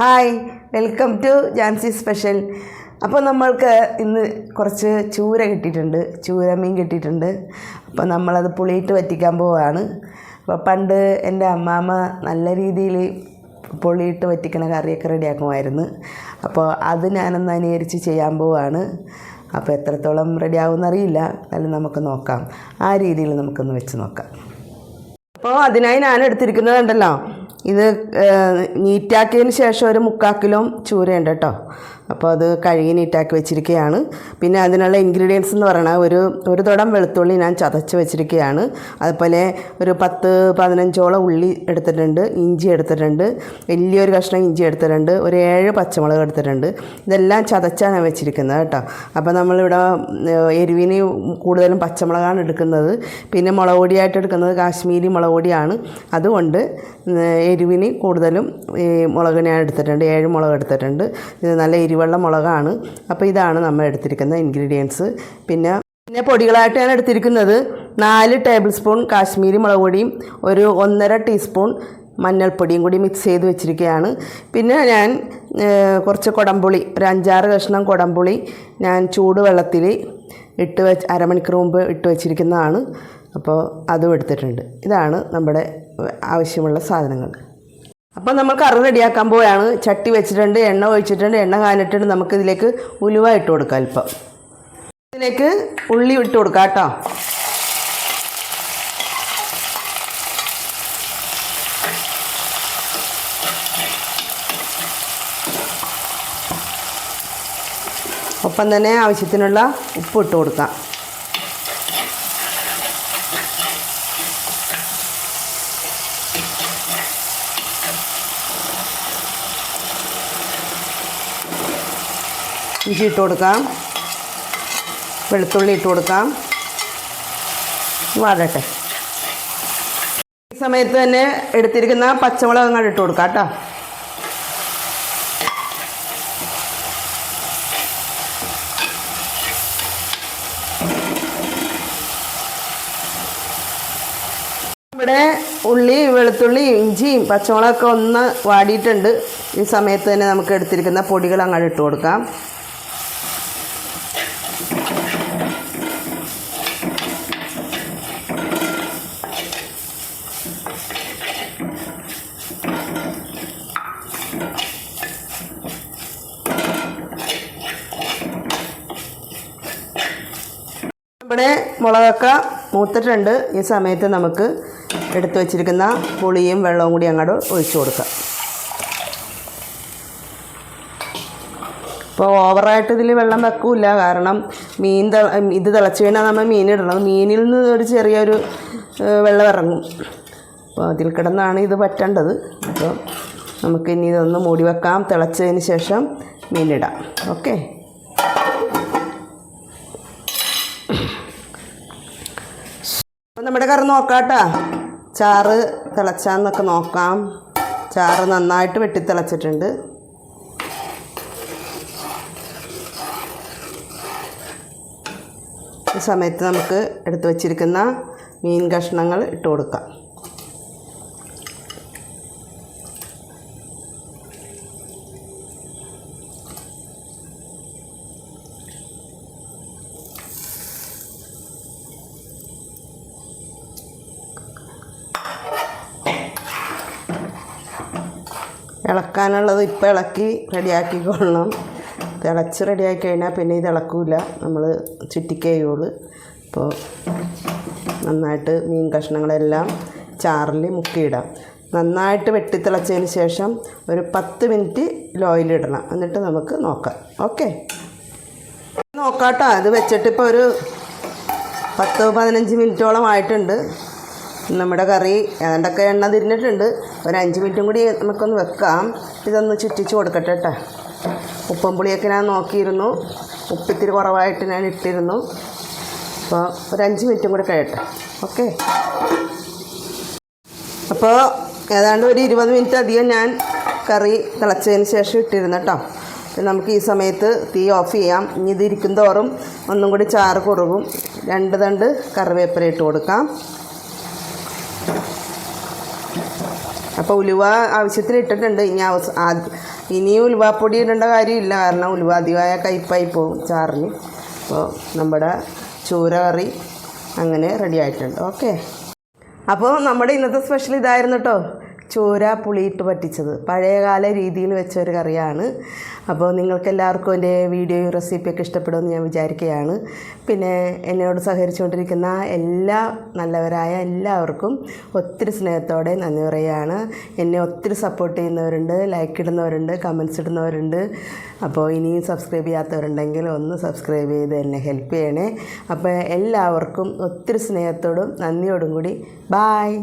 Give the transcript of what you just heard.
Hi welcome to Jancy special അപ്പോൾ നമ്മൾക്ക് ഇന്ന് കുറച്ച് ചൂര കിട്ടിയിട്ടുണ്ട്. ചൂര മീൻ കിട്ടിയിട്ടുണ്ട്. അപ്പോൾ നമ്മളത് പുളിയിട്ട് വറ്റിക്കാൻ പോവുകയാണ് അപ്പോൾ പണ്ട് എന്റെ അമ്മാമ്മ നല്ല രീതിയിൽ പുളിയിട്ട് വറ്റിക്കണ കറിയൊക്കെ റെഡിയാക്കുമായിരുന്നു. അപ്പോൾ അത് ഞാനൊന്ന് അനുകരിച്ച് ചെയ്യാൻ പോവുകയാണ് അപ്പോൾ എത്രത്തോളം റെഡിയാവുമെന്നറിയില്ല എന്നാലും നമുക്ക് നോക്കാം. ആ രീതിയിൽ നമുക്കൊന്ന് വെച്ച് നോക്കാം. അപ്പോൾ അതിനായി ഞാൻ എടുത്തിരിക്കുന്നതുണ്ടല്ലോ ഇത് നീറ്റാക്കിയതിന് ശേഷം ഒരു മുക്കാൽ കിലോ ചൂരയുണ്ട് കേട്ടോ. അപ്പോൾ അത് കഴുകി നീറ്റാക്കി വെച്ചിരിക്കുകയാണ്. പിന്നെ അതിനുള്ള ഇൻഗ്രീഡിയൻസ് എന്ന് പറഞ്ഞാൽ ഒരു ഒരു തുടം വെളുത്തുള്ളി ഞാൻ ചതച്ച് വെച്ചിരിക്കുകയാണ്. അതുപോലെ ഒരു പത്ത് പതിനഞ്ചോളം ഉള്ളി എടുത്തിട്ടുണ്ട് ഇഞ്ചി എടുത്തിട്ടുണ്ട് വലിയൊരു കഷ്ണം ഇഞ്ചി എടുത്തിട്ടുണ്ട് ഒരു ഏഴ് പച്ചമുളക് എടുത്തിട്ടുണ്ട്. ഇതെല്ലാം ചതച്ചാണ് വെച്ചിരിക്കുന്നത് കേട്ടോ. അപ്പോൾ നമ്മളിവിടെ എരിവിന് കൂടുതലും പച്ചമുളകാണ് എടുക്കുന്നത്. പിന്നെ മുളക് പൊടിയായിട്ട് എടുക്കുന്നത് കാശ്മീരി മുളക് പൊടിയാണ്. അതുകൊണ്ട് എരിവിന് കൂടുതലും ഈ മുളക് ഞാൻ എടുത്തിട്ടുണ്ട് ഏഴ് മുളക് എടുത്തിട്ടുണ്ട്. ഇത് നല്ല എരിവുള്ള മുളകാണ് അപ്പോൾ ഇതാണ് നമ്മൾ എടുത്തിരിക്കുന്ന ഇൻഗ്രീഡിയൻസ് പിന്നെ പിന്നെ പൊടികളായിട്ട് ഞാൻ എടുത്തിരിക്കുന്നത്. നാല് ടേബിൾ സ്പൂൺ കാശ്മീരി മുളക് പൊടിയും ഒരു ഒന്നര ടീസ്പൂൺ മഞ്ഞൾപ്പൊടിയും കൂടി മിക്സ് ചെയ്ത് വെച്ചിരിക്കുകയാണ്. പിന്നെ ഞാൻ കുറച്ച് കുടംപുളി ഒരു അഞ്ചാറ് കഷ്ണം കുടംപുളി ഞാൻ ചൂടുവെള്ളത്തിൽ ഇട്ട് വെച്ച് അരമണിക്കൂർ മുമ്പ് ഇട്ട് വെച്ചിരിക്കുന്നതാണ്. അപ്പോൾ അതും എടുത്തിട്ടുണ്ട്. ഇതാണ് നമ്മുടെ ആവശ്യമുള്ള സാധനങ്ങൾ. അപ്പോൾ നമ്മൾ കറി റെഡിയാക്കാൻ പോവുകയാണ് ചട്ടി വെച്ചിട്ടുണ്ട് എണ്ണ ഒഴിച്ചിട്ടുണ്ട് എണ്ണ കാഞ്ഞിട്ടുണ്ട് നമുക്ക് ഇതിലേക്ക് ഉലുവ ഇട്ട് കൊടുക്കാം അല്പം ഇതിലേക്ക് ഉള്ളി ഇട്ട് കൊടുക്കാം കേട്ടോ. ഒപ്പം തന്നെ ആവശ്യത്തിനുള്ള ഉപ്പ് ഇട്ട് കൊടുക്കാം. ഇഞ്ചി ഇട്ട് കൊടുക്കാം. വെളുത്തുള്ളി ഇട്ട് കൊടുക്കാം. വാടട്ടെ. ഈ സമയത്ത് തന്നെ എടുത്തിരിക്കുന്ന പച്ചമുളക് അങ്ങോട്ട് ഇട്ട് കൊടുക്കാം കേട്ടോ. ഇവിടെ ഉള്ളി വെളുത്തുള്ളി ഇഞ്ചിയും പച്ചമുളകൊക്കെ ഒന്ന് വാടിയിട്ടുണ്ട്. ഈ സമയത്ത് തന്നെ നമുക്ക് എടുത്തിരിക്കുന്ന പൊടികൾ അങ്ങോട്ട് ഇട്ട് കൊടുക്കാം. ഇവിടെ മുളകൊക്കെ മൂത്തിട്ടുണ്ട്. ഈ സമയത്ത് നമുക്ക് എടുത്തു വച്ചിരിക്കുന്ന പുളിയും വെള്ളവും കൂടി അങ്ങോട്ട് ഒഴിച്ചു കൊടുക്കാം. ഇപ്പോൾ ഓവറായിട്ട് ഇതിൽ വെള്ളം വെക്കൂല കാരണം മീൻ ഇത് തിളച്ച് കഴിഞ്ഞാൽ നമ്മൾ മീൻ ഇടണം. മീനിൽ നിന്ന് ഒരു ചെറിയൊരു വെള്ളം ഇറങ്ങും അപ്പോൾ അതിൽ കിടന്നാണ് ഇത് പറ്റേണ്ടത്. അപ്പോൾ നമുക്ക് ഇനി ഇതൊന്ന് മൂടി വെക്കാം. തിളച്ചതിന് ശേഷം മീനിടാം ഓക്കെ? അപ്പോൾ നമ്മുടെ കറി നോക്കാട്ടാ. ചാറ് തിളച്ചാന്നൊക്കെ നോക്കാം. ചാറ് നന്നായിട്ട് വെട്ടി ഈ സമയത്ത് നമുക്ക് എടുത്ത് വച്ചിരിക്കുന്ന മീൻ കഷ്ണങ്ങൾ ഇട്ട് കൊടുക്കാം. ഇളക്കാനുള്ളത് ഇപ്പം ഇളക്കി റെഡിയാക്കിക്കൊള്ളണം തിളച്ച് റെഡിയാക്കി കഴിഞ്ഞാൽ പിന്നെ ഇത് ഇളക്കൂല. നമ്മൾ ചുറ്റിക്കയുള്ളൂ അപ്പോൾ നന്നായിട്ട് മീൻ കഷ്ണങ്ങളെല്ലാം ചാറിൽ മുക്കിയിടാം. നന്നായിട്ട് വെട്ടിത്തിളച്ചതിന് ശേഷം ഒരു പത്ത് മിനിറ്റ് ലോയിലിടണം. എന്നിട്ട് നമുക്ക് നോക്കാം. ഓക്കെ. നോക്കാട്ടോ. അത് വെച്ചിട്ട് ഇപ്പോൾ ഒരു പത്ത് പതിനഞ്ച് മിനിറ്റോളം ആയിട്ടുണ്ട്. നമ്മുടെ കറി ഏതാണ്ടൊക്കെ എണ്ണ തിരിഞ്ഞിട്ടുണ്ട്. ഒരു അഞ്ച് മിനിറ്റും കൂടി നമുക്കൊന്ന് വെക്കാം. ഇതൊന്ന് ചുറ്റിച്ച് കൊടുക്കട്ടെ കേട്ടോ. ഉപ്പും പുളിയൊക്കെ ഞാൻ നോക്കിയിരുന്നു. ഉപ്പിത്തിരി കുറവായിട്ട് ഞാൻ ഇട്ടിരുന്നു. അപ്പോൾ ഒരു അഞ്ച് മിനിറ്റും കൂടെ കഴിയട്ടെ. ഓക്കെ. അപ്പോൾ ഏതാണ്ട് ഒരു ഇരുപത് മിനിറ്റ് അധികം ഞാൻ കറി തിളച്ചതിന് ശേഷം ഇട്ടിരുന്നു കേട്ടോ. നമുക്ക് ഈ സമയത്ത് തീ ഓഫ് ചെയ്യാം. ഇനി ഇത് ഇരിക്കും തോറും ഒന്നും കൂടി ചാറ് കുറുകും. രണ്ട് തണ്ട് കറിവേപ്പില ഇട്ട് കൊടുക്കാം. അപ്പോൾ ഉലുവ ആവശ്യത്തിന് ഇട്ടിട്ടുണ്ട്. ഇനി അവസ ഇനി ഉലുവാപ്പൊടി ഇടേണ്ട കാര്യമില്ല. കാരണം ഉലുവ അധികമായ കയ്പായി പോകും ചാറിന്. അപ്പോൾ നമ്മുടെ ചൂര കറി അങ്ങനെ റെഡി ആയിട്ടുണ്ട്. ഓക്കെ അപ്പോൾ നമ്മുടെ ഇന്നത്തെ സ്പെഷ്യൽ ഇതായിരുന്നു കേട്ടോ ചൂര പുളിയിട്ട് പറ്റിച്ചത്. പഴയകാല രീതിയിൽ വെച്ച ഒരു കറിയാണ്. അപ്പോൾ നിങ്ങൾക്കെല്ലാവർക്കും എന്റെ വീഡിയോയും റെസിപ്പിയൊക്കെ ഇഷ്ടപ്പെടുമെന്ന് ഞാൻ വിചാരിക്കുകയാണ്. പിന്നെ എന്നോട് സഹകരിച്ചുകൊണ്ടിരിക്കുന്ന എല്ലാ നല്ലവരായ എല്ലാവർക്കും ഒത്തിരി സ്നേഹത്തോടെ നന്ദി പറയുകയാണ്. എന്നെ ഒത്തിരി സപ്പോർട്ട് ചെയ്യുന്നവരുണ്ട് ലൈക്ക് ഇടുന്നവരുണ്ട് കമൻസ് ഇടുന്നവരുണ്ട്. അപ്പോൾ ഇനിയും സബ്സ്ക്രൈബ് ചെയ്യാത്തവരുണ്ടെങ്കിൽ ഒന്ന് സബ്സ്ക്രൈബ് ചെയ്ത് എന്നെ ഹെൽപ്പ് ചെയ്യണേ. അപ്പോൾ എല്ലാവർക്കും ഒത്തിരി സ്നേഹത്തോടും നന്ദിയോടും കൂടി. ബായ്